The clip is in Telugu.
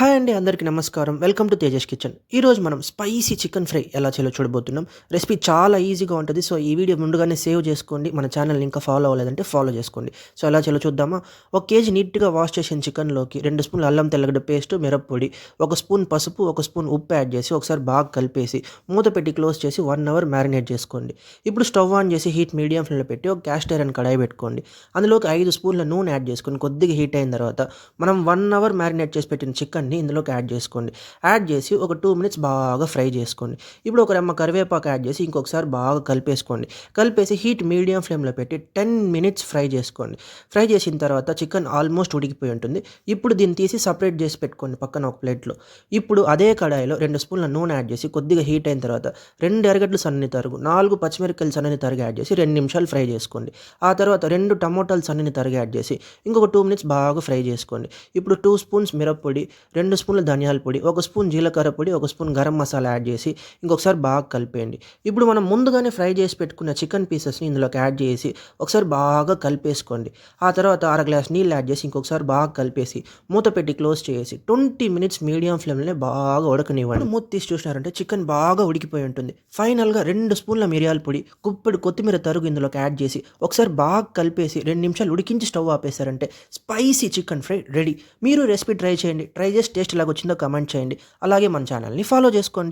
హాయ్ అండి అందరికీ నమస్కారం. Welcome to Tejas kitchen. ఈరోజు మనం స్పైసీ చికెన్ ఫ్రై ఎలా చేయాలో చూడబోతున్నాం. రెసిపీ చాలా ఈజీగా ఉంటుంది. సో ఈ వీడియో ముందుగానే సేవ్ చేసుకోండి. మన ఛానల్ని ఇంకా ఫాలో అవ్వలేదంటే ఫాలో చేసుకోండి. సో ఎలా చేయాలో చూద్దామా? ఒక కేజీ నీట్గా వాష్ చేసిన చికెన్లోకి రెండు స్పూన్లు అల్లం తెల్లగడ్డ పేస్ట్ మిరప్పొడి ఒక స్పూన్ పసుపు ఒక స్పూన్ ఉప్పు యాడ్ చేసి ఒకసారి బాగా కలిపేసి మూత పెట్టి క్లోజ్ చేసి వన్ అవర్ మ్యారినేట్ చేసుకోండి. ఇప్పుడు స్టవ్ ఆన్ చేసి హీట్ మీడియం ఫ్లేమ్లో పెట్టి ఒక క్యాస్ట్ ఐరన్ కడాయి పెట్టుకోండి. అందులోకి ఐదు స్పూన్ల నూనె యాడ్ చేసుకొని కొద్దిగా హీట్ అయిన తర్వాత మనం వన్ అవర్ మ్యారినేట్ చేసి పెట్టిన చికెన్ చికెన్ని ఇందులోకి యాడ్ చేసుకోండి. యాడ్ చేసి ఒక టూ మినిట్స్ బాగా ఫ్రై చేసుకోండి. ఇప్పుడు ఒక రెమ్మ కరివేపాకు యాడ్ చేసి ఇంకొకసారి బాగా కలిపేసుకోండి. కలిపేసి హీట్ మీడియం ఫ్లేమ్లో పెట్టి టెన్ మినిట్స్ ఫ్రై చేసుకోండి. ఫ్రై చేసిన తర్వాత చికెన్ ఆల్మోస్ట్ ఉడికిపోయి ఉంటుంది. ఇప్పుడు దీన్ని తీసి సపరేట్ చేసి పెట్టుకోండి పక్కన ఒక ప్లేట్లో. ఇప్పుడు అదే కడాయిలో రెండు స్పూన్ల నూనె యాడ్ చేసి కొద్దిగా హీట్ అయిన తర్వాత రెండు ఎరగడ్లు సన్నని తరుగు నాలుగు పచ్చిమిరపకాయలు సన్నని తరుగు యాడ్ చేసి రెండు నిమిషాలు ఫ్రై చేసుకోండి. ఆ తర్వాత రెండు టమోటాలు సన్నని తరుగు యాడ్ చేసి ఇంకొక టూ మినిట్స్ బాగా ఫ్రై చేసుకోండి. ఇప్పుడు టూ స్పూన్స్ మిరప్పొడి రెండు స్పూన్ల ధనియాల పొడి ఒక స్పూన్ జీలకర్ర పొడి ఒక స్పూన్ గరం మసాలా యాడ్ చేసి ఇంకొకసారి బాగా కలిపేయండి. ఇప్పుడు మనం ముందుగానే ఫ్రై చేసి పెట్టుకున్న చికెన్ పీసెస్ని ఇందులోకి యాడ్ చేసి ఒకసారి బాగా కలిపేసుకోండి. ఆ తర్వాత అర గ్లాస్ నీళ్ళు యాడ్ చేసి ఇంకొకసారి బాగా కలిపేసి మూత పెట్టి క్లోజ్ చేసి ట్వంటీ మినిట్స్ మీడియం ఫ్లేమ్లోనే బాగా ఉడకనివ్వండి. మూత తీసి చూసినారంటే చికెన్ బాగా ఉడికిపోయి ఉంటుంది. ఫైనల్గా రెండు స్పూన్ల మిరియాల పొడి కుప్పటి కొత్తిమీర తరుగు ఇందులోకి యాడ్ చేసి ఒకసారి బాగా కలిపేసి రెండు నిమిషాలు ఉడికించి స్టవ్ ఆపేశారంటే స్పైసీ చికెన్ ఫ్రై రెడీ. మీరు రెసిపీ ట్రై చేయండి. ట్రై చేసి టేస్ట్ ఎలాగొచ్చిందో కమెంట్ చేయండి. అలాగే మన ఛానల్ని ఫాలో చేసుకోండి.